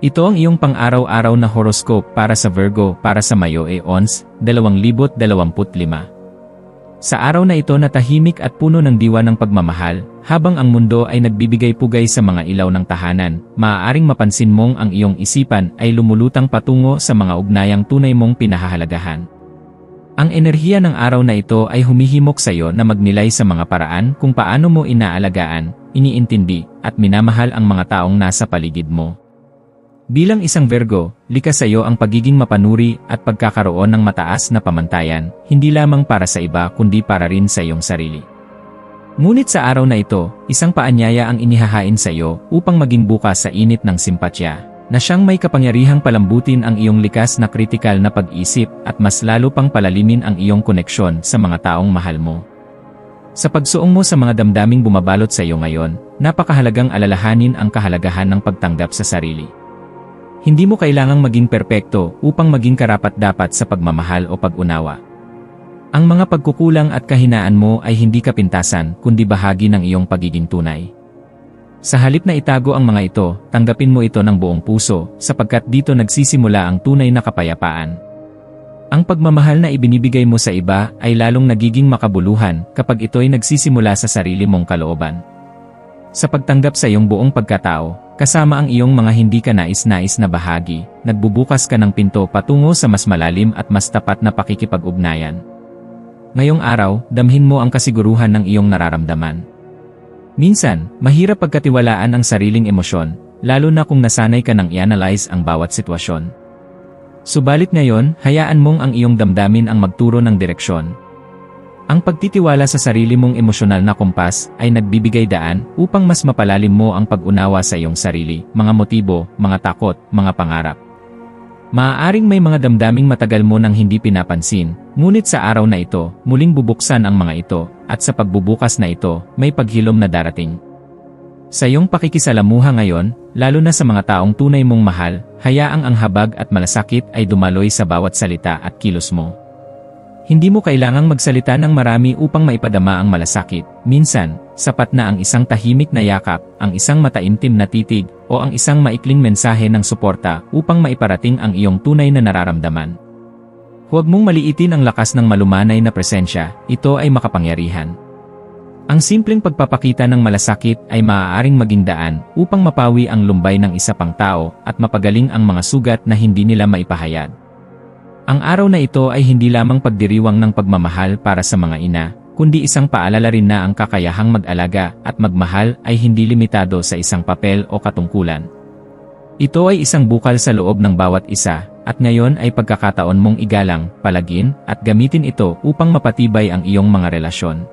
Ito ang iyong pang-araw-araw na horoscope para sa Virgo para sa Mayo e Ons, 2025. Sa araw na ito na tahimik at puno ng diwa ng pagmamahal, habang ang mundo ay nagbibigay-pugay sa mga ilaw ng tahanan, maaaring mapansin mong ang iyong isipan ay lumulutang patungo sa mga ugnayang tunay mong pinahahalagahan. Ang enerhiya ng araw na ito ay humihimok sa iyo na magnilay sa mga paraan kung paano mo inaalagaan, iniintindi, at minamahal ang mga taong nasa paligid mo. Bilang isang Virgo, likas sa iyo ang pagiging mapanuri at pagkakaroon ng mataas na pamantayan, hindi lamang para sa iba kundi para rin sa iyong sarili. Ngunit sa araw na ito, isang paanyaya ang inihahain sa iyo upang maging bukas sa init ng simpatya, na siyang may kapangyarihang palambutin ang iyong likas na kritikal na pag-isip at mas lalo pang palalimin ang iyong koneksyon sa mga taong mahal mo. Sa pagsuong mo sa mga damdaming bumabalot sa iyo ngayon, napakahalagang alalahanin ang kahalagahan ng pagtanggap sa sarili. Hindi mo kailangang maging perpekto upang maging karapat-dapat sa pagmamahal o pag-unawa. Ang mga pagkukulang at kahinaan mo ay hindi kapintasan kundi bahagi ng iyong pagiging tunay. Sa halip na itago ang mga ito, tanggapin mo ito ng buong puso sapagkat dito nagsisimula ang tunay na kapayapaan. Ang pagmamahal na ibinibigay mo sa iba ay lalong nagiging makabuluhan kapag ito'y nagsisimula sa sarili mong kalooban. Sa pagtanggap sa iyong buong pagkatao, Kasama ang iyong mga hindi ka nais-nais na bahagi, nagbubukas ka ng pinto patungo sa mas malalim at mas tapat na pakikipag-ugnayan. Ngayong araw, damhin mo ang kasiguruhan ng iyong nararamdaman. Minsan, mahirap pagkatiwalaan ang sariling emosyon, lalo na kung nasanay ka nang i-analyze ang bawat sitwasyon. Subalit ngayon, hayaan mong ang iyong damdamin ang magturo ng direksyon, ang pagtitiwala sa sarili mong emosyonal na kompas ay nagbibigay daan upang mas mapalalim mo ang pag-unawa sa iyong sarili, mga motibo, mga takot, mga pangarap. Maaaring may mga damdaming matagal mo nang hindi pinapansin, ngunit sa araw na ito, muling bubuksan ang mga ito, at sa pagbubukas na ito, may paghilom na darating. Sa iyong pakikisalamuha ngayon, lalo na sa mga taong tunay mong mahal, hayaang ang habag at malasakit ay dumaloy sa bawat salita at kilos mo. Hindi mo kailangang magsalita ng marami upang maipadama ang malasakit. Minsan, sapat na ang isang tahimik na yakap, ang isang mataimtim na titig, o ang isang maikling mensahe ng suporta upang maiparating ang iyong tunay na nararamdaman. Huwag mong maliitin ang lakas ng malumanay na presensya, ito ay makapangyarihan. Ang simpleng pagpapakita ng malasakit ay maaaring maging daan upang mapawi ang lumbay ng isa pang tao at mapagaling ang mga sugat na hindi nila maipahayag. Ang araw na ito ay hindi lamang pagdiriwang ng pagmamahal para sa mga ina, kundi isang paalala rin na ang kakayahang mag-alaga at magmahal ay hindi limitado sa isang papel o katungkulan. Ito ay isang bukal sa loob ng bawat isa, at ngayon ay pagkakataon mong igalang, palagin, at gamitin ito upang mapatibay ang iyong mga relasyon.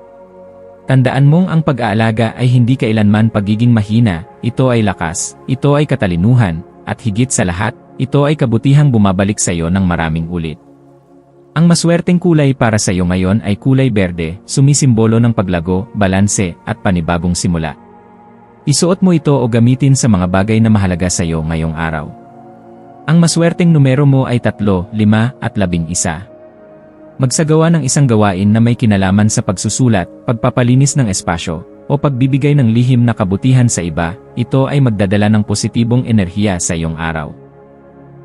Tandaan mong ang pag-aalaga ay hindi kailanman pagiging mahina, ito ay lakas, ito ay katalinuhan, at higit sa lahat, ito ay kabutihang bumabalik sa iyo ng maraming ulit. Ang maswerteng kulay para sa iyo ngayon ay kulay berde, sumisimbolo ng paglago, balanse, at panibagong simula. Isuot mo ito o gamitin sa mga bagay na mahalaga sa iyo ngayong araw. Ang maswerteng numero mo ay 3, 5, at 11. Magsagawa ng isang gawain na may kinalaman sa pagsusulat, pagpapalinis ng espasyo, o pagbibigay ng lihim na kabutihan sa iba, ito ay magdadala ng positibong enerhiya sa iyong araw.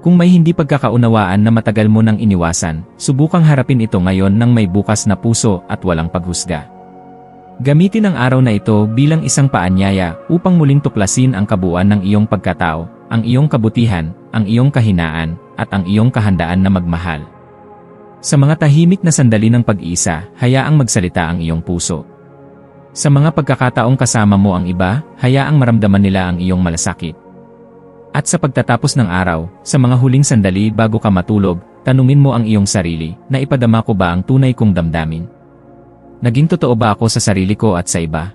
Kung may hindi pagkakaunawaan na matagal mo nang iniwasan, subukang harapin ito ngayon ng may bukas na puso at walang paghusga. Gamitin ang araw na ito bilang isang paanyaya upang muling tuklasin ang kabuuan ng iyong pagkatao, ang iyong kabutihan, ang iyong kahinaan, at ang iyong kahandaan na magmahal. Sa mga tahimik na sandali ng pag-iisa, hayaang magsalita ang iyong puso. Sa mga pagkakataong kasama mo ang iba, hayaang maramdaman nila ang iyong malasakit. At sa pagtatapos ng araw, sa mga huling sandali bago ka matulog, tanungin mo ang iyong sarili, na ipadama ko ba ang tunay kong damdamin? Naging totoo ba ako sa sarili ko at sa iba?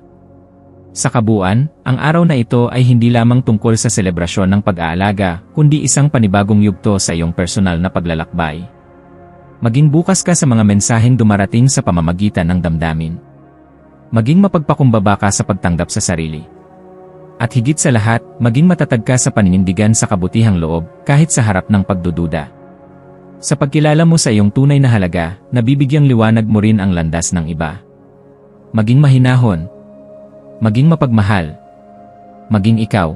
Sa kabuuan, ang araw na ito ay hindi lamang tungkol sa selebrasyon ng pag-aalaga, kundi isang panibagong yugto sa iyong personal na paglalakbay. Maging bukas ka sa mga mensaheng dumarating sa pamamagitan ng damdamin. Maging mapagpakumbaba ka sa pagtanggap sa sarili. At higit sa lahat, maging matatag ka sa paninindigan sa kabutihang loob, kahit sa harap ng pagdududa. Sa pagkilala mo sa iyong tunay na halaga, nabibigyang liwanag mo rin ang landas ng iba. Maging mahinahon, maging mapagmahal, maging ikaw.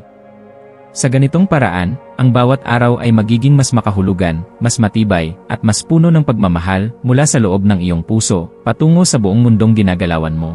Sa ganitong paraan, ang bawat araw ay magiging mas makahulugan, mas matibay, at mas puno ng pagmamahal mula sa loob ng iyong puso, patungo sa buong mundong ginagalawan mo.